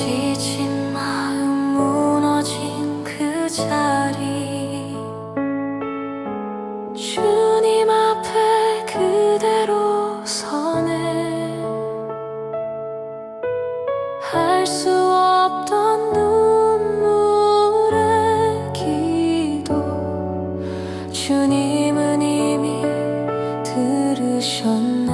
지친 마음 무너진 그 자리. 주님 앞에 그대로 서네. 할 수 없던 눈물의 기도. 주님은 이미 들으셨네.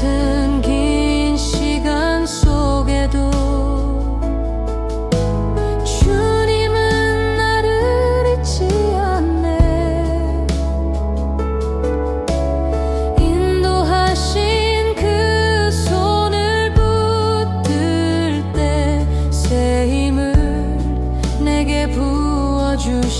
같은 긴 시간 속에도 주님은 나를 잊지 않네. 인도하신 그 손을 붙들 때 새 힘을 내게 부어주시네.